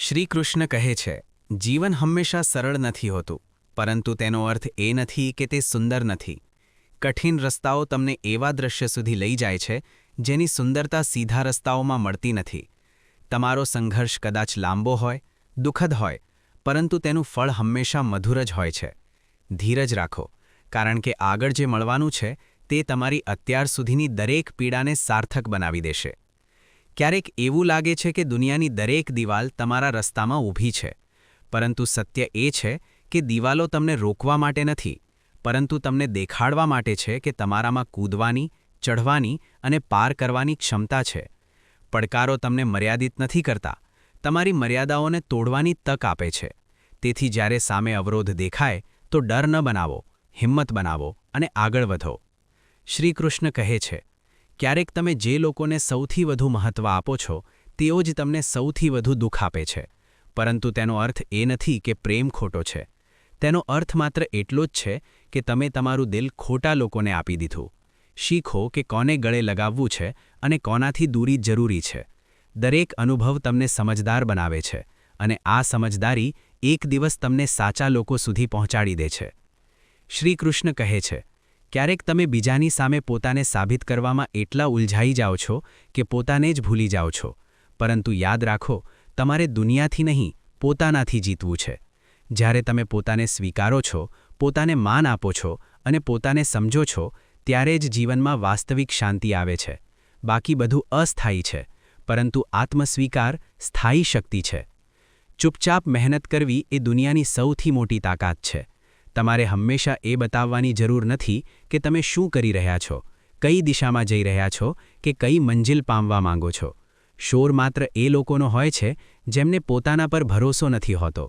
શ્રી કૃષ્ણ કહે છે, જીવન હંમેશા સરળ નથી હોતું, પરંતુ તેનો અર્થ એ નથી કે તે સુંદર નથી. કઠિન રસ્તાઓ તમને એવા દ્રશ્ય સુધી લઈ જાય છે, જેની સુંદરતા સીધા રસ્તાઓમાં મળતી નથી. તમારો સંઘર્ષ કદાચ લાંબો હોય, દુઃખદ હોય, પરંતુ તેનું ફળ હંમેશા મધુર જ હોય છે. ધીરજ રાખો, કારણ કે આગળ જે મળવાનું છે, તે તમારી અત્યાર સુધીની દરેક પીડાને સાર્થક બનાવી દેશે. ક્યારેક એવું લાગે છે કે દુનિયાની દરેક દિવાલ તમારા રસ્તામાં ઊભી છે. પરંતુ સત્ય એ છે કે દિવાલો તમને રોકવા માટે નથી, પરંતુ તમને દેખાડવા માટે છે કે તમારામાં કૂદવાની, ચઢવાની અને પાર કરવાની ક્ષમતા છે. પડકારો તમને મર્યાદિત નથી કરતા, તમારી મર્યાદાઓને તોડવાની તક આપે છે. તેથી જ્યારે સામે અવરોધ દેખાય, તો ડર ન બનાવો, હિંમત બનાવો અને આગળ વધો. શ્રીકૃષ્ણ કહે છે ક્યારેક તમે જે લોકોને સૌથી વધુ મહત્ત્વ આપો છો, તેઓ જ તમને સૌથી વધુ દુઃખ આપે છે. પરંતુ તેનો અર્થ એ નથી કે પ્રેમ ખોટો છે. તેનો અર્થ માત્ર એટલો જ છે કે તમે તમારું દિલ ખોટા લોકોને આપી દીધું. શીખો કે કોને ગળે લગાવવું છે અને કોનાથી દૂરી જરૂરી છે. દરેક અનુભવ તમને સમજદાર બનાવે છે અને આ સમજદારી એક દિવસ તમને સાચા લોકો સુધી પહોંચાડી દે છે. શ્રીકૃષ્ણ કહે છે ક્યારેક તમે બીજાની સામે પોતાને સાબિત કરવામાં એટલા ઉલઝાઈ જાઓ છો કે પોતાને જ ભૂલી જાઓ છો. પરંતુ યાદ રાખો, તમારે દુનિયાથી નહીં, પોતાનાથી જીતવું છે. જ્યારે તમે પોતાને સ્વીકારો છો, પોતાને માન આપો છો અને પોતાને સમજો છો, ત્યારે જ જીવનમાં વાસ્તવિક શાંતિ આવે છે. બાકી બધું અસ્થાયી છે, પરંતુ આત્મસ્વીકાર સ્થાયી શક્તિ છે. ચૂપચાપ મહેનત કરવી એ દુનિયાની સૌથી મોટી તાકાત છે. તમારે હંમેશા એ બતાવવાની જરૂર નથી કે તમે શું કરી રહ્યા છો, કઈ દિશામાં જઈ રહ્યા છો કે કઈ મંજિલ પામવા માંગો છો. શોર માત્ર એ લોકોનો હોય છે જેમને પોતાના પર ભરોસો નથી હોતો.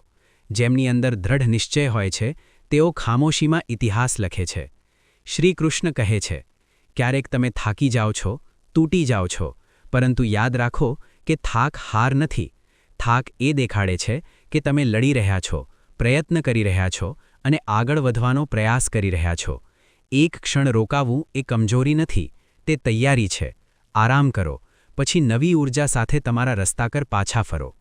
જેમની અંદર દ્રઢ નિશ્ચય હોય છે, તેઓ ખામોશીમાં ઇતિહાસ લખે છે. શ્રી કૃષ્ણ કહે છે, ક્યારેક તમે થાકી જાઓ છો, તૂટી જાઓ છો, પરંતુ યાદ રાખો કે થાક હાર નથી. થાક એ દેખાડે છે કે તમે લડી રહ્યા છો, પ્રયત્ન કરી રહ્યા છો અને આગળ વધવાનો પ્રયાસ કરી રહ્યા છો. એક ક્ષણ રોકાવું એ કમજોરી નથી, તે તૈયારી છે. આરામ કરો, પછી નવી ઊર્જા સાથે તમારા રસ્તા પર પાછા ફરો.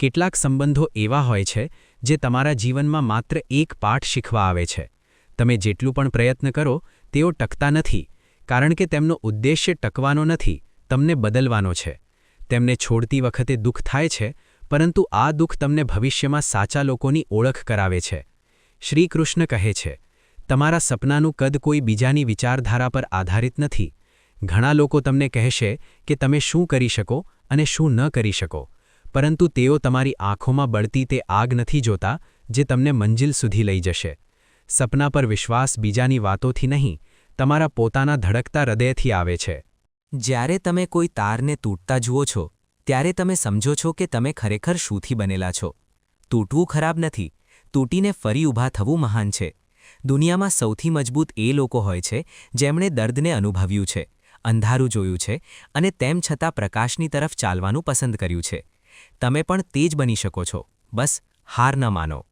કેટલાક સંબંધો એવા હોય છે, જે તમારા જીવનમાં માત્ર એક પાઠ શીખવા આવે છે. તમે જેટલું પણ પ્રયત્ન કરો, તેઓ ટકતા નથી, કારણ કે તેમનો ઉદ્દેશ્ય ટકવાનો નથી, તમને બદલવાનો છે. તેમને છોડતી વખતે દુઃખ થાય છે, પરંતુ આ દુઃખ તમને ભવિષ્યમાં સાચા લોકોની ઓળખ કરાવે છે. શ્રીકૃષ્ણ કહે છે, તમારા સપનાનું કદ કોઈ બીજાની વિચારધારા પર આધારિત નથી. ઘણા લોકો તમને કહેશે કે તમે શું કરી શકો અને શું ન કરી શકો, પરંતુ તેઓ તમારી આંખોમાં બળતી તે આગ નથી જોતા જે તમને મંજિલ સુધી લઈ જશે. સપના પર વિશ્વાસ બીજાની વાતોથી નહીં, તમારા પોતાના ધડકતા હૃદયથી આવે છે. જ્યારે તમે કોઈ તારને તૂટતા જુઓ છો, ત્યારે તમે સમજો છો કે તમે ખરેખર શુંથી બનેલા છો. તૂટવું ખરાબ નથી તૂટીને ફરી ઊભા થવું મહાન છે. દુનિયામાં સૌથી મજબૂત એ લોકો હોય છે, જેમણે દર્દને અનુભવ્યું છે, અંધારું જોયું છે અને તેમ છતાં પ્રકાશની તરફ ચાલવાનું પસંદ કર્યું છે. તમે પણ તે જ બની શકો છો. બસ, હાર ન માનો.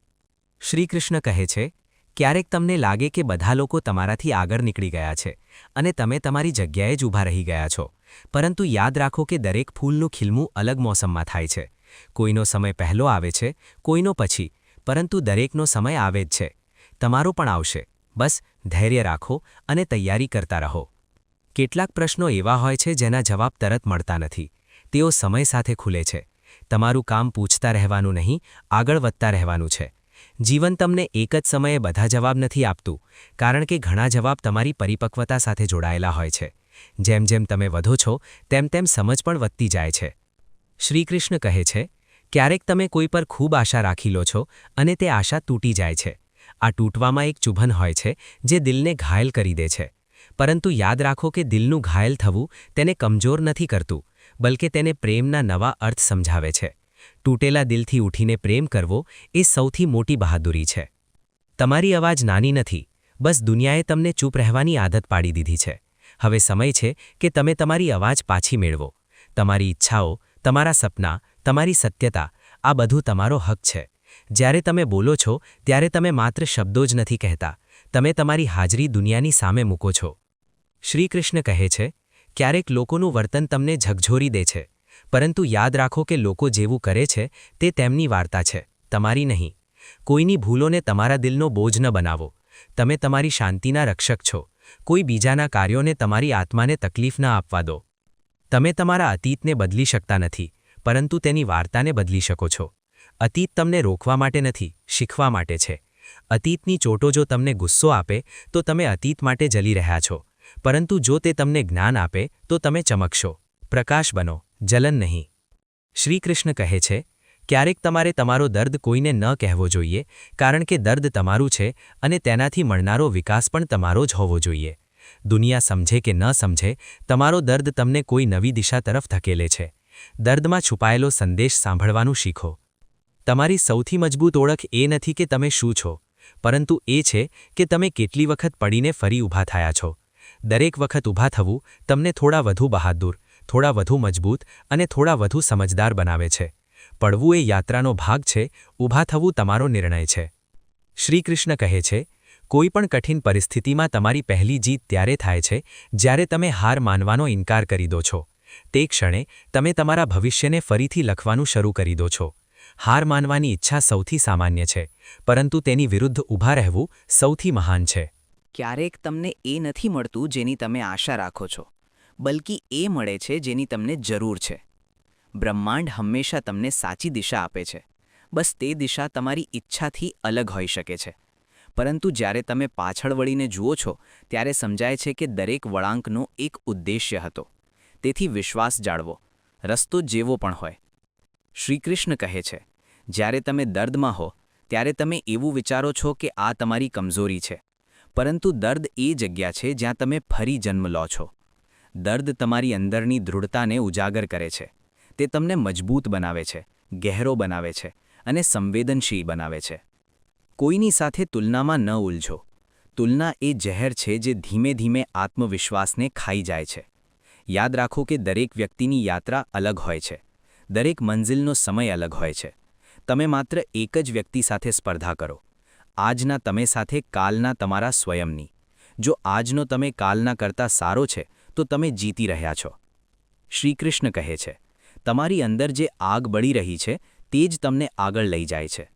શ્રીકૃષ્ણ કહે છે, ક્યારેક તમને લાગે કે બધા લોકો તમારાથી આગળ નીકળી ગયા છે અને તમે તમારી જગ્યાએ જ ઊભા રહી ગયા છો. પરંતુ યાદ રાખો કે દરેક ફૂલનું ખીલમું અલગ મોસમમાં થાય છે. કોઈનો સમય પહેલો આવે છે, કોઈનો પછી. પરંતુ દરેકનો સમય આવે જ છે. તમારો પણ આવશે. બસ, ધૈર્ય રાખો અને તૈયારી કરતા રહો. કેટલાક પ્રશ્નો એવા હોય છે જેના જવાબ તરત મળતા નથી. તેઓ સમય સાથે ખુલે છે. તમારું કામ પૂછતા રહેવાનું નહીં, આગળ વધતા રહેવાનું છે. જીવન તમને એક જ સમયે બધા જવાબ નથી આપતું, કારણ કે ઘણા જવાબ તમારી પરિપક્વતા સાથે જોડાયેલા હોય છે. જેમ જેમ તમે વધો છો, તેમ તેમ સમજ પણ વધતી જાય છે. શ્રીકૃષ્ણ કહે છે ક્યારેક તમે કોઈ પર ખૂબ આશા રાખી લો છો અને તે આશા તૂટી જાય છે. આ તૂટવામાં એક ચુભન હોય છે જે દિલને ઘાયલ કરી દે છે. પરંતુ યાદ રાખો કે દિલનું ઘાયલ થવું તેને કમજોર નથી કરતું, બલકે તેને પ્રેમના નવા અર્થ સમજાવે છે. તૂટેલા દિલથી ઉઠીને પ્રેમ કરવો એ સૌથી મોટી બહાદુરી છે. તમારી અવાજ નાની નથી, બસ દુનિયાએ તમને ચૂપ રહેવાની આદત પાડી દીધી છે. હવે સમય છે કે તમે તમારી અવાજ પાછી મેળવો. તમારી ઈચ્છાઓ, તમારા સપના તમારી સત્યતા, આ બધું તમારો હક છે. જ્યારે તમે બોલો છો, ત્યારે તમે માત્ર શબ્દો જ નથી કહેતા. તમે તમારી હાજરી દુનિયાની સામે મૂકો છો. શ્રીકૃષ્ણ કહે છે, ક્યારેક લોકોનું વર્તન તમને ઝકઝોરી દે છે. પરંતુ યાદ રાખો કે લોકો જેવું કરે છે, તે તેમની વાર્તા છે, તમારી નહીં. કોઈની ભૂલોને તમારા દિલનો બોજ ન બનાવો. તમે તમારી શાંતિના રક્ષક છો. કોઈ બીજાના કાર્યોને તમારી આત્માને તકલીફ ન આપવા દો. તમે તમારા અતીતને બદલી શકતા નથી. પરંતુ તેની વાર્તાને બદલી શકો છો. અતીત તમને રોકવા માટે નથી, શીખવા માટે છે. અતીતની ચોટો જો તમને ગુસ્સો આપે, તો તમે અતીત માટે જલી રહ્યા છો. પરંતુ જો તે તમને જ્ઞાન આપે, તો તમે ચમકશો. પ્રકાશ બનો, જલન નહીં. શ્રીકૃષ્ણ કહે છે, ક્યારેક તમારે તમારો દર્દ કોઈને ન કહેવો જોઈએ, કારણ કે દર્દ તમારું છે અને તેનાથી મળનારો વિકાસ પણ તમારો જ હોવો જોઈએ. દુનિયા સમજે કે ન સમજે, તમારો દર્દ તમને કોઈ નવી દિશા તરફ ધકેલે છે. દર્દમાં છુપાયેલો સંદેશ સાંભળવાનું શીખો. તમારી સૌથી મજબૂત ઓળખ એ નથી કે તમે શું છો, પરંતુ એ છે કે તમે કેટલી વખત પડીને ફરી ઊભા થયા છો. દરેક વખત ઊભા થવું તમને થોડા વધુ બહાદુર, થોડા વધુ મજબૂત અને થોડા વધુ સમજદાર બનાવે છે. પડવું એ યાત્રાનો ભાગ છે, ઊભા થવું તમારો નિર્ણય છે. શ્રીકૃષ્ણ કહે છે કોઈપણ કઠિન પરિસ્થિતિમાં તમારી પહેલી જીત ત્યારે થાય છે, જ્યારે તમે હાર માનવાનો ઇનકાર કરી દો છો. તે ક્ષણે તમે તમારા ભવિષ્યને ફરીથી લખવાનું શરૂ કરી દો છો. હાર માનવાની ઈચ્છા સૌથી સામાન્ય છે, પરંતુ તેની વિરુદ્ધ ઊભા રહેવું સૌથી મહાન છે. ક્યારેક તમને એ નથી મળતું જેની તમે આશા રાખો છો, બલ્કી એ મળે છે જેની તમને જરૂર છે. બ્રહ્માંડ હંમેશા તમને સાચી દિશા આપે છે, બસ તે દિશા તમારી ઈચ્છાથી અલગ હોઈ શકે છે. પરંતુ જ્યારે તમે પાછળ વળીને જુઓ છો, ત્યારે સમજાય છે કે દરેક વળાંકનો એક ઉદ્દેશ્ય હતો. તેથી વિશ્વાસ જાળવો. રસ્તો જેવો પણ હોય. શ્રીકૃષ્ણ કહે છે, જ્યારે તમે દર્દમાં હો, ત્યારે તમે એવું વિચારો છો કે આ તમારી કમજોરી છે. પરંતુ દર્દ એ જગ્યા છે જ્યાં તમે ફરી જન્મ લો છો. દર્દ તમારી અંદરની દૃઢતાને ઉજાગર કરે છે. તે તમને મજબૂત બનાવે છે, ગહેરો બનાવે છે અને સંવેદનશીલ બનાવે છે. કોઈની સાથે તુલનામાં ન ઉલઝો. તુલના એ જહેર છે જે ધીમે ધીમે આત્મવિશ્વાસને ખાઈ જાય છે. યાદ રાખો કે દરેક વ્યક્તિની યાત્રા અલગ હોય છે. દરેક મંઝિલનો સમય અલગ હોય છે. તમે માત્ર એક જ વ્યક્તિ સાથે સ્પર્ધા કરો. આજના તમે સાથે કાલના તમારા સ્વયંની. જો આજનો તમે કાલના કરતા સારો છે, તો તમે જીતી રહ્યા છો. શ્રીકૃષ્ણ કહે છે, તમારી અંદર જે આગ બળી રહી છે, તે જ તમને આગળ લઈ જાય છે.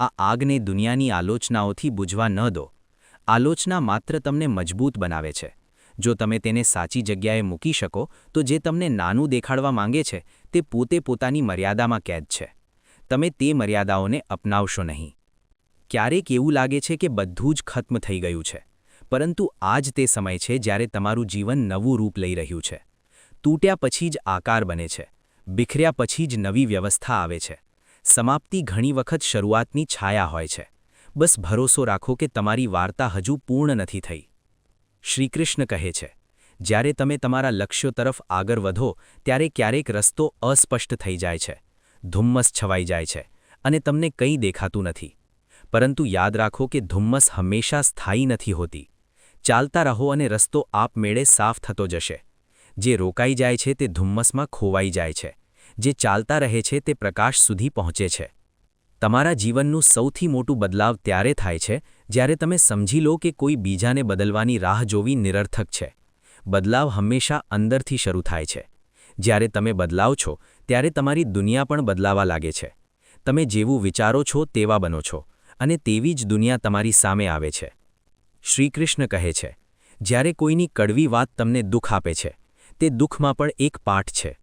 આ આગને દુનિયાની આલોચનાઓથી બુઝવા ન દો. આલોચના માત્ર તમને મજબૂત બનાવે છે. જો તમે તેને સાચી જગ્યાએ મૂકી શકો, તો જે તમને નાનું દેખાડવા માંગે છે, તે પોતે પોતાની મર્યાદામાં કેદ છે. તમે તે મર્યાદાઓને અપનાવશો નહીં. ક્યારેક એવું લાગે છે કે બધું જ ખત્મ થઈ ગયું છે, પરંતુ આ જ તે સમય છે જ્યારે તમારું જીવન નવું રૂપ લઈ રહ્યું છે. તૂટ્યા પછી જ આકાર બને છે, બિખર્યા પછી જ નવી વ્યવસ્થા આવે છે. સમાપ્તિ ઘણી વખત શરૂઆતની છાયા હોય છે. બસ ભરોસો રાખો કે તમારી વાર્તા હજુ પૂર્ણ નથી થઈ. શ્રીકૃષ્ણ કહે છે, જ્યારે તમે તમારા લક્ષ્યો તરફ આગળ વધો, ત્યારે ક્યારેક રસ્તો અસ્પષ્ટ થઈ જાય છે, ધુમ્મસ છવાઈ જાય છે અને તમને કંઈ દેખાતું નથી. પરંતુ યાદ રાખો કે ધુમ્મસ હંમેશા સ્થાયી નથી હોતી. ચાલતા રહો અને રસ્તો આપમેળે સાફ થતો જશે. જે રોકાઈ જાય છે તે ધુમ્મસમાં ખોવાઈ જાય છે. જે ચાલતા રહે છે તે પ્રકાશ સુધી પહોંચે છે. તમારા જીવનનું સૌથી મોટું બદલાવ ત્યારે થાય છે જ્યારે તમે સમજી લો કે કોઈ બીજાને બદલવાની રાહ જોવી નિરર્થક છે. બદલાવ હંમેશા અંદરથી શરૂ થાય છે. જ્યારે તમે બદલાવ છો, ત્યારે તમારી દુનિયા પણ બદલાવા લાગે છે. તમે જેવું વિચારો છો, તેવા બનો છો. અને તેવી જ દુનિયા તમારી સામે આવે છે. શ્રીકૃષ્ણ કહે છે, જ્યારે કોઈની કડવી વાત તમને દુઃખ આપે છે, તે દુઃખમાં પણ એક પાઠ છે.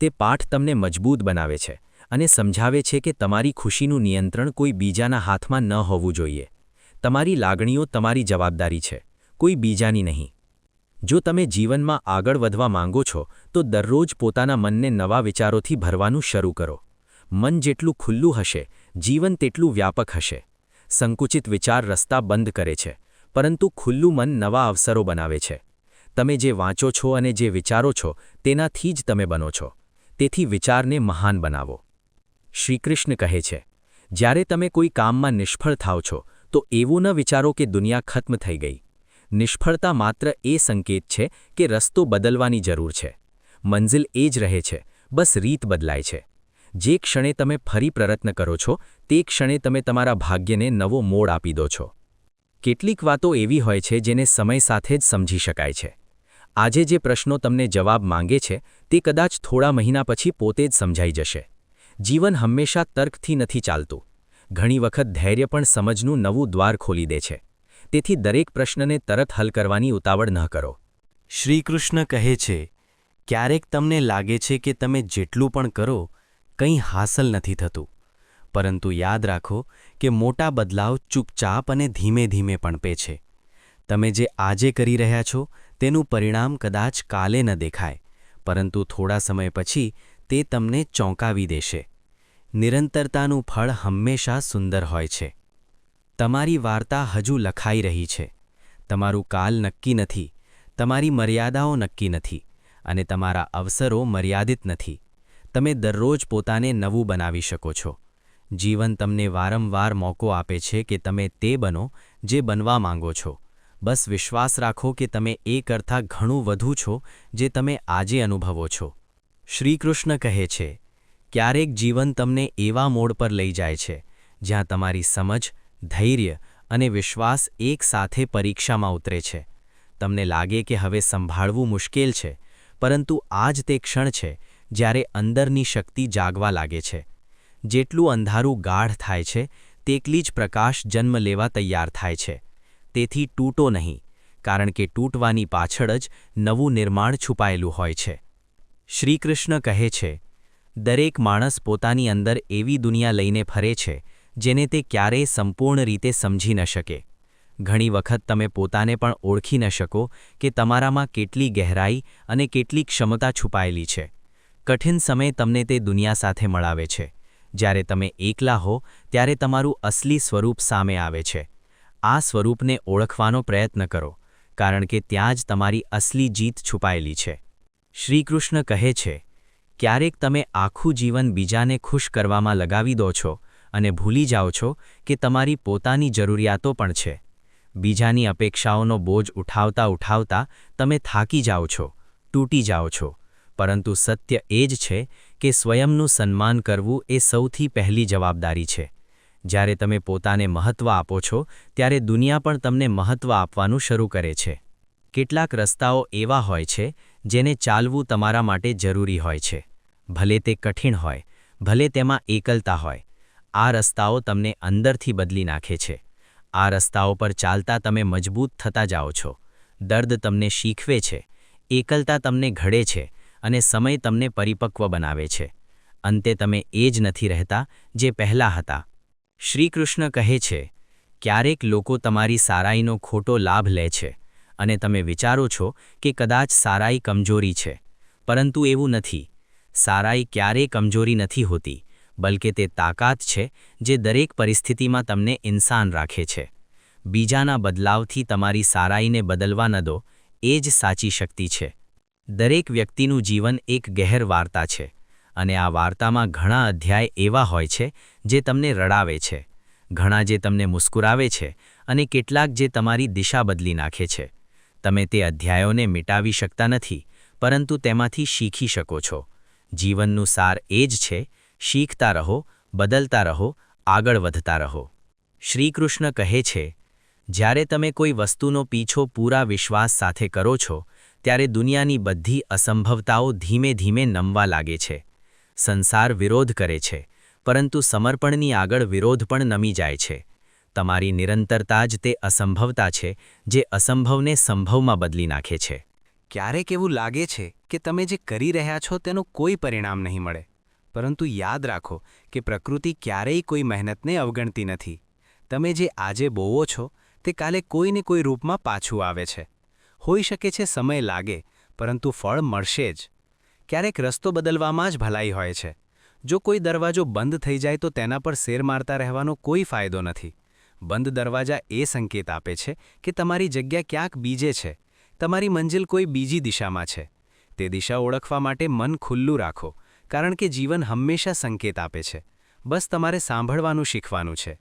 તે પાઠ તમને મજબૂત બનાવે છે અને સમજાવે છે કે તમારી ખુશીનું નિયંત્રણ કોઈ બીજાના હાથમાં ન હોવું જોઈએ. તમારી લાગણીઓ તમારી જવાબદારી છે, કોઈ બીજાની નહીં. જો તમે જીવનમાં આગળ વધવા માંગો છો, તો દરરોજ પોતાના મનને નવા વિચારોથી ભરવાનું શરૂ કરો. મન જેટલું ખુલ્લું હશે, જીવન તેટલું વ્યાપક હશે. સંકુચિત વિચાર રસ્તા બંધ કરે છે, પરંતુ ખુલ્લું મન નવા અવસરો બનાવે છે. તમે જે વાંચો છો અને જે વિચારો છો, તેનાથી જ તમે બનો છો. તેથી વિચારને મહાન બનાવો. શ્રીકૃષ્ણ કહે છે, જ્યારે તમે કોઈ કામમાં નિષ્ફળ થાવ છો તો એવું ન વિચારો કે દુનિયા ખત્મ થઈ ગઈ. નિષ્ફળતા માત્ર એ સંકેત છે કે રસ્તો બદલવાની જરૂર છે. મંઝિલ એ જ રહે છે, બસ રીત બદલાય છે. જે ક્ષણે તમે ફરી પ્રયત્ન કરો છો, તે ક્ષણે તમે તમારા ભાગ્યને નવો મોડ આપી દો છો. કેટલીક વાતો એવી હોય છે જેને સમય સાથે જ સમજી શકાય છે. આજે જે પ્રશ્નો તમને જવાબ માંગે છે, તે કદાચ થોડા મહિના પછી પોતે જ સમજાઈ જશે. જીવન હંમેશા તર્કથી નથી ચાલતું. ઘણી વખત ધૈર્ય પણ સમજનું નવું દ્વાર ખોલી દે છે. તેથી દરેક પ્રશ્નને તરત હલ કરવાની ઉતાવળ ન કરો. શ્રીકૃષ્ણ કહે છે, ક્યારેક તમને લાગે છે કે તમે જેટલું પણ કરો, કંઈ હાંસલ નથી થતું. પરંતુ યાદ રાખો કે મોટા બદલાવ ચૂપચાપ અને ધીમે ધીમે પણપે છે તમે જે આજે કરી રહ્યા છો, તેનું પરિણામ કદાચ કાલે ન દેખાય, પરંતુ થોડા સમય પછી તે તમને ચોંકાવી દેશે. નિરંતરતાનું ફળ હંમેશા સુંદર હોય છે. તમારી વાર્તા હજુ લખાઈ રહી છે. તમારું કાલ નક્કી નથી. તમારી મર્યાદાઓ નક્કી નથી. અને તમારા અવસરો મર્યાદિત નથી. તમે દરરોજ પોતાને નવું બનાવી શકો છો. જીવન તમને વારંવાર મોકો આપે છે કે તમે તે બનો જે બનવા માંગો છો. બસ વિશ્વાસ રાખો કે તમે એ કરતાં ઘણું વધુ છો જે તમે આજે અનુભવો છો. શ્રીકૃષ્ણ કહે છે ક્યારેક જીવન તમને એવા મોડ પર લઈ જાય છે, જ્યાં તમારી સમજ, ધૈર્ય અને વિશ્વાસ એકસાથે પરીક્ષામાં ઉતરે છે. તમને લાગે કે હવે સંભાળવું મુશ્કેલ છે, પરંતુ આ જ તે ક્ષણ છે જ્યારે અંદરની શક્તિ જાગવા લાગે છે. જેટલું અંધારું ગાઢ થાય છે, તેટલી જ પ્રકાશ જન્મ લેવા તૈયાર થાય છે. તેથી તૂટો નહીં, કારણ કે તૂટવાની પાછળ જ નવું નિર્માણ છુપાયેલું હોય છે. શ્રીકૃષ્ણ કહે છે દરેક માણસ પોતાની અંદર એવી દુનિયા લઈને ફરે છે, જેને તે ક્યારેય સંપૂર્ણ રીતે સમજી ન શકે. ઘણી વખત તમે પોતાને પણ ઓળખી ન શકો કે તમારામાં કેટલી ગહેરાઈ અને કેટલી ક્ષમતા છુપાયેલી છે. કઠિન સમય તમને તે દુનિયા સાથે મળાવે છે. જ્યારે તમે એકલા હો, ત્યારે તમારું અસલી સ્વરૂપ સામે આવે છે. આ સ્વરૂપને ઓળખવાનો પ્રયત્ન કરો, કારણ કે ત્યાં જ તમારી અસલી જીત છુપાયેલી છે. શ્રીકૃષ્ણ કહે છે ક્યારેક તમે આખું જીવન બીજાને ખુશ કરવામાં લગાવી દો છો અને ભૂલી જાઓ છો કે તમારી પોતાની જરૂરિયાતો પણ છે. બીજાની અપેક્ષાઓનો બોજ ઉઠાવતા ઉઠાવતા તમે થાકી જાઓ છો, તૂટી જાઓ છો. પરંતુ સત્ય એ જ છે કે સ્વયંનું સન્માન કરવું એ સૌથી પહેલી જવાબદારી છે. જ્યારે તમે પોતાને મહત્ત્વ આપો છો, ત્યારે દુનિયા પણ તમને મહત્ત્વ આપવાનું શરૂ કરે છે. કેટલાક રસ્તાઓ એવા હોય છે, જેને ચાલવું તમારા માટે જરૂરી હોય છે. ભલે તે કઠિન હોય, ભલે તેમાં એકલતા હોય, આ રસ્તાઓ તમને અંદરથી બદલી નાખે છે. આ રસ્તાઓ પર ચાલતા તમે મજબૂત થતા જાઓ છો. દર્દ તમને શીખવે છે, એકલતા તમને ઘડે છે અને સમય તમને પરિપક્વ બનાવે છે. અંતે તમે એ જ નથી રહેતા જે પહેલાં હતા. શ્રીકૃષ્ણ કહે છે, ક્યારેક લોકો તમારી સારાઈનો ખોટો લાભ લે છે અને તમે વિચારો છો કે કદાચ સારાઈ કમજોરી છે, પરંતુ એવું નથી. સારાઈ ક્યારેય કમજોરી નથી હોતી, બલકે તે તાકાત છે જે દરેક પરિસ્થિતિમાં તમને ઇન્સાન રાખે છે. બીજાના બદલાવથી તમારી સારાઈને બદલવા ન દો, એ જ સાચી શક્તિ છે. દરેક વ્યક્તિનું જીવન એક ગહેર વાર્તા છે, અને આ વાર્તામાં ઘણા અધ્યાય એવા હોય છે જે તમને રડાવે છે, ઘણા જે તમને મુસ્કુરાવે છે, અને કેટલાક જે તમારી દિશા બદલી નાખે છે. તમે તે અધ્યાયોને મિટાવી શકતા નથી, પરંતુ તેમાંથી શીખી શકો છો. જીવનનું સાર એ જ છે, શીખતા રહો, બદલતા રહો, આગળ વધતા રહો. શ્રીકૃષ્ણ કહે છે, જ્યારે તમે કોઈ વસ્તુનો પીછો પૂરા વિશ્વાસ સાથે કરો છો, ત્યારે દુનિયાની બધી અસંભવતાઓ ધીમે ધીમે નમવા લાગે છે. સંસાર વિરોધ કરે છે, પરંતુ સમર્પણની આગળ વિરોધ પણ નમી જાય છે. તમારી નિરંતરતા જ તે અસંભવતા છે, જે અસંભવને સંભવમાં બદલી નાખે છે. ક્યારેક એવું લાગે છે કે તમે જે કરી રહ્યા છો તેનું કોઈ પરિણામ નહીં મળે. પરંતુ યાદ રાખો કે પ્રકૃતિ ક્યારેય કોઈ મહેનતને અવગણતી નથી. તમે જે આજે બોવો છો તે કાલે કોઈને કોઈ રૂપમાં પાછું આવે છે. હોઈ શકે છે સમય લાગે, પરંતુ ફળ મળશે જ. ક્યારેક રસ્તો બદલવામાં જ ભલાઈ હોય છે. જો કોઈ દરવાજો બંધ થઈ જાય તો તેના પર શેર મારતા રહેવાનો કોઈ ફાયદો નથી. બંધ દરવાજા એ સંકેત આપે છે કે તમારી જગ્યા ક્યાંક બીજે છે. તમારી મંજિલ કોઈ બીજી દિશામાં છે. તે દિશા ઓળખવા માટે મન ખુલ્લું રાખો, કારણ કે જીવન હંમેશા સંકેત આપે છે. બસ તમારે સાંભળવાનું શીખવાનું છે.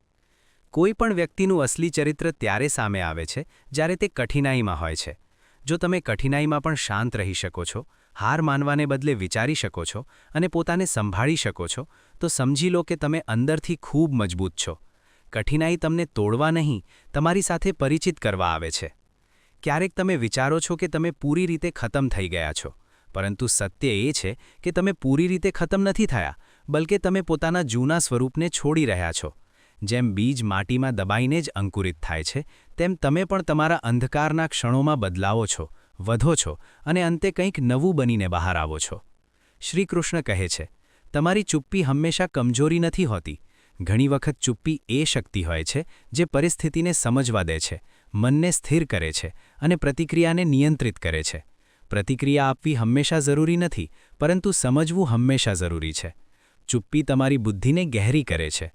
કોઈ પણ વ્યક્તિનું અસલી ચરિત્ર ત્યારે સામે આવે છે, જ્યારે તે કઠિનાઈમાં હોય છે. જો તમે કઠિનાઈમાં પણ શાંત રહી શકો છો, હાર માનવાને બદલે વિચારી શકો છો અને પોતાને સંભાળી શકો છો, તો સમજી લો કે તમે અંદરથી ખૂબ મજબૂત છો. કઠિનાઈ તમને તોડવા નહીં, તમારી સાથે પરિચિત કરવા આવે છે. ક્યારેક તમે વિચારો છો કે તમે પૂરી રીતે ખતમ થઈ ગયા છો. પરંતુ સત્ય એ છે કે તમે પૂરી રીતે ખતમ નથી થયા, બલકે તમે પોતાના જૂના સ્વરૂપને છોડી રહ્યા છો. જેમ બીજ માટીમાં દબાઈને જ અંકુરિત થાય છે, તેમ તમે પણ તમારા અંધકારના ક્ષણોમાં બદલાવો છો, વધો છો અને અંતે કંઈક નવું બનીને બહાર આવો છો. શ્રીકૃષ્ણ કહે છે, તમારી ચુપ્પી હંમેશા કમજોરી નથી હોતી. ઘણી વખત ચુપ્પી એ શક્તિ હોય છે જે પરિસ્થિતિને સમજવા દે છે. મનને સ્થિર કરે છે અને પ્રતિક્રિયાને નિયંત્રિત કરે છે. પ્રતિક્રિયા આપવી હંમેશા જરૂરી નથી, પરંતુ સમજવું હંમેશા જરૂરી છે. ચુપ્પી તમારી બુદ્ધિને ગહેરી કરે છે.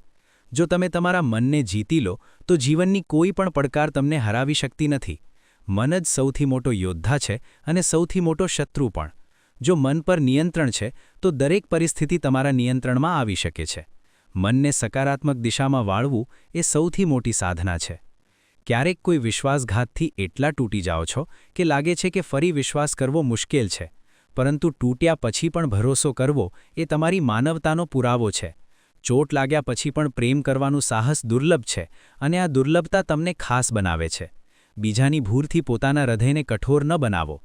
જો તમે તમારા મનને જીતી લો, તો જીવનની કોઈ પણ પડકાર તમને હરાવી શકતી નથી. મન જ સૌથી મોટો યોદ્ધા છે અને સૌથી મોટો શત્રુ પણ. જો મન પર નિયંત્રણ છે, તો દરેક પરિસ્થિતિ તમારા નિયંત્રણમાં આવી શકે છે. મનને સકારાત્મક દિશામાં વાળવું એ સૌથી મોટી સાધના છે. ક્યારેક કોઈ વિશ્વાસઘાતથી એટલા તૂટી જાઓ છો કે લાગે છે કે ફરી વિશ્વાસ કરવો મુશ્કેલ છે, પરંતુ તૂટ્યા પછી પણ ભરોસો કરવો એ તમારી માનવતાનો પુરાવો છે. ચોટ લાગ્યા પછી પણ પ્રેમ કરવાનું સાહસ દુર્લભ છે અને આ દુર્લભતા તમને ખાસ બનાવે છે. બીજાની ભૂરથી પોતાના હૃદયને કઠોર ન બનાવો.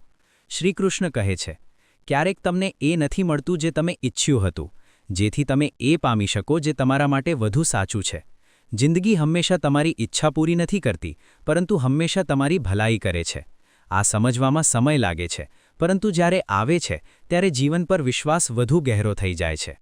શ્રીકૃષ્ણ કહે છે, ક્યારેક તમને એ નથી મળતું જે તમે ઈચ્છ્યું હતું, જેથી તમે એ પામી શકો જે તમારા માટે વધુ સાચું છે. જિંદગી હંમેશા તમારી ઈચ્છા પૂરી નથી કરતી, પરંતુ હંમેશા તમારી ભલાઈ કરે છે. આ સમજવામાં સમય લાગે છે, પરંતુ જ્યારે આવે છે, ત્યારે જીવન પર વિશ્વાસ વધુ ગહેરો થઈ જાય છે.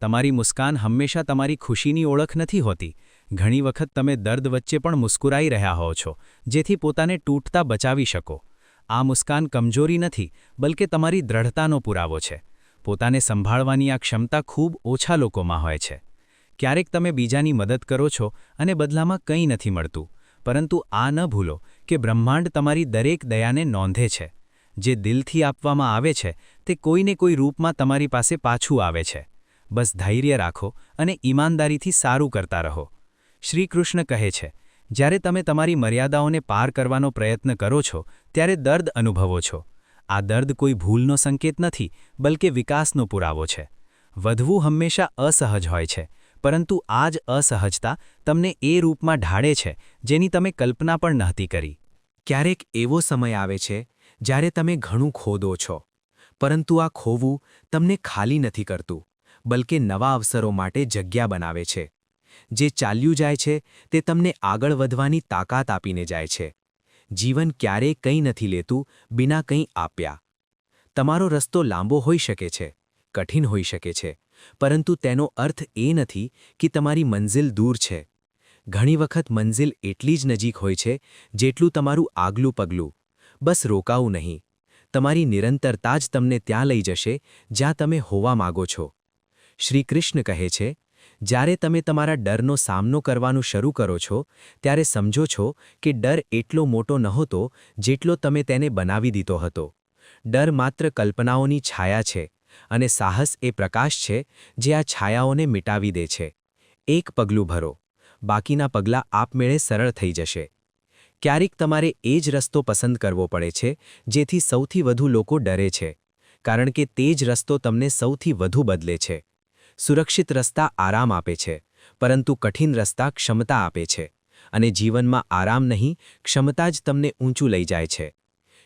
તમારી મુસ્કાન હંમેશા તમારી ખુશીની ઓળખ નથી હોતી. ઘણી વખત તમે દર્દ વચ્ચે પણ મુસ્કુરાઈ રહ્યા હો છો, જેથી પોતાને તૂટતા બચાવી શકો. આ મુસ્કાન કમજોરી નથી, બલકે તમારી દ્રઢતાનો પુરાવો છે. પોતાને સંભાળવાની આ ક્ષમતા ખૂબ ઓછા લોકોમાં હોય છે. ક્યારેક તમે બીજાની મદદ કરો છો અને બદલામાં કંઈ નથી મળતું. પરંતુ આ ન ભૂલો કે બ્રહ્માંડ તમારી દરેક દયાને નોંધે છે. જે દિલથી આપવામાં આવે છે, તે કોઈને કોઈ રૂપમાં તમારી પાસે પાછું આવે છે. બસ ધૈર્ય રાખો અને ઈમાનદારીથી સારું કરતા રહો. શ્રીકૃષ્ણ કહે છે, જ્યારે તમે તમારી મર્યાદાઓને પાર કરવાનો પ્રયત્ન કરો છો, ત્યારે દર્દ અનુભવો છો. આ દર્દ કોઈ ભૂલનો સંકેત નથી, બલકે વિકાસનો પુરાવો છે. વધવું હંમેશા અસહજ હોય છે. પરંતુ આ જ અસહજતા તમને એ રૂપમાં ઢાળે છે, જેની તમે કલ્પના પણ નહોતી કરી. ક્યારેક એવો સમય આવે છે, જ્યારે તમે ઘણું ખોદો છો. પરંતુ આ ખોવું તમને ખાલી નથી કરતું, બલકે નવા અવસરો માટે જગ્યા બનાવે છે. જે ચાલ્યું જાય છે, તે તમને આગળ વધવાની તાકાત આપીને જાય છે. જીવન ક્યારેય કંઈ નથી લેતું, બિના કંઈ આપ્યા. તમારો રસ્તો લાંબો હોઈ શકે છે, કઠિન હોઈ શકે છે પરંતુ તેનો અર્થ એ નથી કે તમારી મંઝિલ દૂર છે. ઘણી વખત મંઝિલ એટલી જ નજીક હોય છે, જેટલું તમારું આગલું પગલું. બસ રોકાવું નહીં. તમારી નિરંતરતા જ તમને ત્યાં લઈ જશે, જ્યાં તમે હોવા માગો છો. શ્રીકૃષ્ણ કહે છે, જ્યારે તમે તમારા ડરનો સામનો કરવાનું શરૂ કરો છો, ત્યારે સમજો છો કે ડર એટલો મોટો નહોતો જેટલો તમે તેને બનાવી દીધો હતો. ડર માત્ર કલ્પનાઓની છાયા છે. અને સાહસ એ પ્રકાશ છે જે આ છાયાઓને મિટાવી દે છે. એક પગલું ભરો. બાકીના પગલાં આપમેળે સરળ થઈ જશે. ક્યારેક તમારે એ જ રસ્તો પસંદ કરવો પડે છે, જેથી સૌથી વધુ લોકો ડરે છે, કારણ કે તે જ રસ્તો તમને સૌથી વધુ બદલે છે. સુરક્ષિત રસ્તા આરામ આપે છે, પરંતુ કઠિન રસ્તા ક્ષમતા આપે છે, અને જીવનમાં આરામ નહીં, ક્ષમતા જ તમને ઊંચું લઈ જાય છે.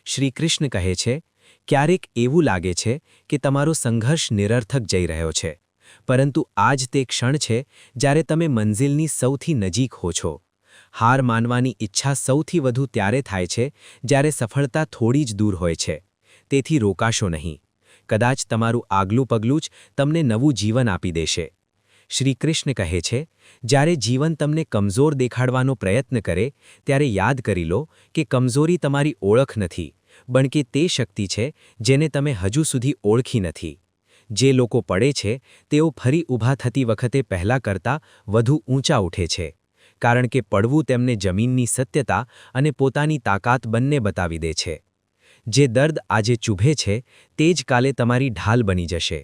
શ્રી કૃષ્ણ કહે છે ક્યારેક એવું લાગે છે કે તમારો સંઘર્ષ નિરર્થક જઈ રહ્યો છે. પરંતુ આ જ તે ક્ષણ છે જ્યારે તમે મંઝિલની સૌથી નજીક હો છો. હાર માનવાની ઈચ્છા સૌથી વધુ ત્યારે થાય છે જ્યારે સફળતા થોડી જ દૂર હોય છે. તેથી રોકાશો નહીં. કદાચ તમારું આગલું પગલું જ તમને નવું જીવન આપી દેશે. શ્રીકૃષ્ણ કહે છે, જ્યારે જીવન તમને કમજોર દેખાડવાનો પ્રયત્ન કરે, ત્યારે યાદ કરી લો કે કમજોરી તમારી ઓળખ નથી. બણકે તે શક્તિ છે, જેને તમે હજુ સુધી ઓળખી નથી. જે લોકો પડે છે, તેઓ ફરી ઊભા થતી વખતે પહેલાં કરતાં વધુ ઊંચા ઉઠે છે, કારણ કે પડવું તેમને જમીનની સત્યતા અને પોતાની તાકાત બંને બતાવી દે છે. જે દર્દ આજે ચૂભે છે, તે જ કાલે તમારી ઢાલ બની જશે.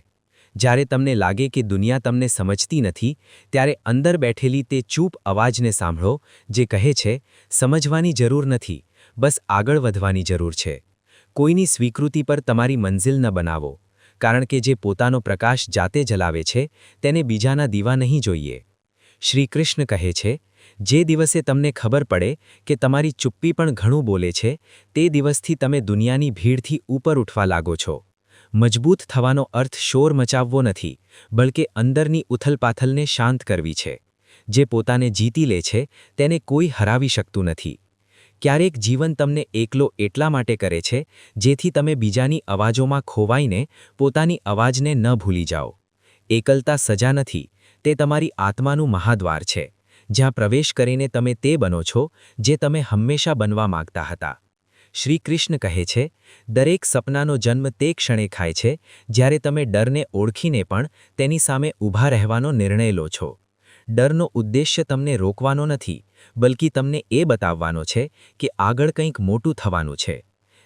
જ્યારે તમને લાગે કે દુનિયા તમને સમજતી નથી, ત્યારે અંદર બેઠેલી તે ચૂપ અવાજને સાંભળો, જે કહે છે, સમજવાની જરૂર નથી, બસ આગળ વધવાની જરૂર છે. કોઈની સ્વીકૃતિ પર તમારી મંઝિલ ન બનાવો, કારણ કે જે પોતાનો પ્રકાશ જાતે જલાવે છે, તેને બીજાના દીવા નહીં જોઈએ. શ્રીકૃષ્ણ કહે છે, જે દિવસે તમને ખબર પડે કે તમારી ચુપ્પી પણ ઘણું બોલે છે, તે દિવસથી તમે દુનિયાની ભીડથી ઉપર ઉઠવા લાગો છો. મજબૂત થવાનો અર્થ શોર મચાવવો નથી, બલકે અંદરની ઉથલપાથલને શાંત કરવી છે. જે પોતાને જીતી લે છે, તેને કોઈ હરાવી શકતું નથી. ક્યારેક જીવન તમને એકલો એટલા માટે કરે છે, જેથી તમે બીજાની અવાજોમાં ખોવાઈને પોતાની અવાજને ન ભૂલી જાઓ. એકલતા સજા નથી, તે તમારી આત્માનું મહાદ્વાર છે. જ્યાં પ્રવેશ કરીને તમે તે બનો છો, જે તમે હંમેશા બનવા માંગતા હતા. શ્રી કૃષ્ણ કહે છે, દરેક સપનાનો જન્મ તે ક્ષણે ખાય છે, જ્યારે તમે ડરને ઓળખીને પણ તેની સામે ઊભા રહેવાનો નિર્ણય લો છો. ડરનો ઉદ્દેશ્ય તમને રોકવાનો નથી, બલકી તમને એ બતાવવાનો છે કે આગળ કંઈક મોટું થવાનું છે.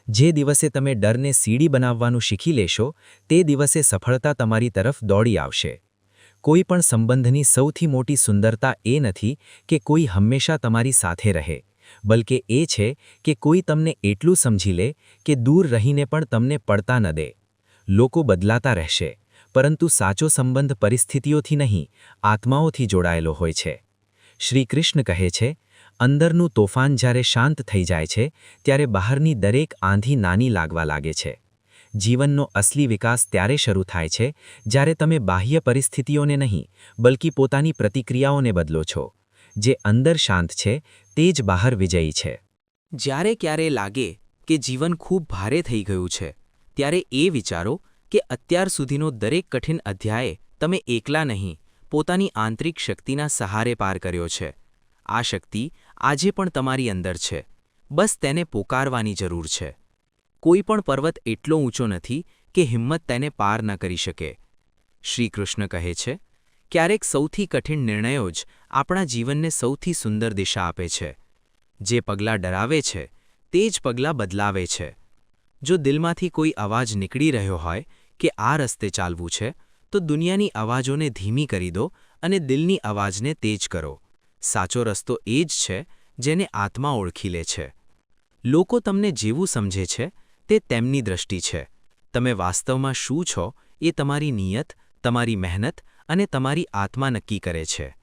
જે દિવસે તમે ડરને સીડી બનાવવાનું શીખી લેશો, તે દિવસે સફળતા તમારી તરફ દોડી આવશે. કોઈ પણ સંબંધની સૌથી મોટી સુંદરતા એ નથી કે કોઈ હંમેશા તમારી સાથે રહે, બલકે એ છે કે કોઈ તમને એટલું સમજી લે કે દૂર રહીને પણ તમને પડતા ન દે. લોકો બદલાતા રહેશે. પરંતુ સાચો સંબંધ પરિસ્થિતિઓથી નહીં, આત્માઓથી જોડાયેલો હોય છે. શ્રી કૃષ્ણ કહે છે, અંદરનું તોફાન જ્યારે શાંત થઈ જાય છે, ત્યારે બહારની દરેક આંધી નાની લાગવા લાગે છે. જીવનનો અસલી વિકાસ ત્યારે શરૂ થાય છે, જ્યારે તમે બાહ્ય પરિસ્થિતિઓને નહીં, બલકી પોતાની પ્રતિક્રિયાઓને બદલો છો. જે અંદર શાંત છે, તે જ બહાર વિજયી છે. જ્યારે ક્યારે લાગે કે જીવન ખૂબ ભારે થઈ ગયું છે, ત્યારે એ વિચારો કે અત્યાર સુધીનો દરેક કઠિન અધ્યાયે તમે એકલા નહીં, પોતાની આંતરિક શક્તિના સહારે પાર કર્યો છે. આ શક્તિ આજે પણ તમારી અંદર છે. બસ તેને પોકારવાની જરૂર છે. કોઈ પણ પર્વત એટલો ઊંચો નથી કે હિંમત તેને પાર ન કરી શકે. શ્રી કૃષ્ણ કહે છે, ક્યારેક સૌથી કઠિન નિર્ણયો જ આપણા જીવનને સૌથી સુંદર દિશા આપે છે. જે પગલાં ડરાવે છે, તે જ પગલાં બદલાવે છે. જો દિલમાંથી કોઈ અવાજ નીકળી રહ્યો હોય કે આ રસ્તે ચાલવું છે, તો દુનિયાની અવાજોને ધીમી કરી દો અને દિલની અવાજને તેજ કરો. સાચો રસ્તો એ જ છે જેને આત્મા ઓળખી લે છે. લોકો તમને જેવું સમજે છે, તે તેમની દ્રષ્ટિ છે. તમે વાસ્તવમાં શું છો એ તમારી નિયત, તમારી મહેનત અને તમારી આત્મા નક્કી કરે છે.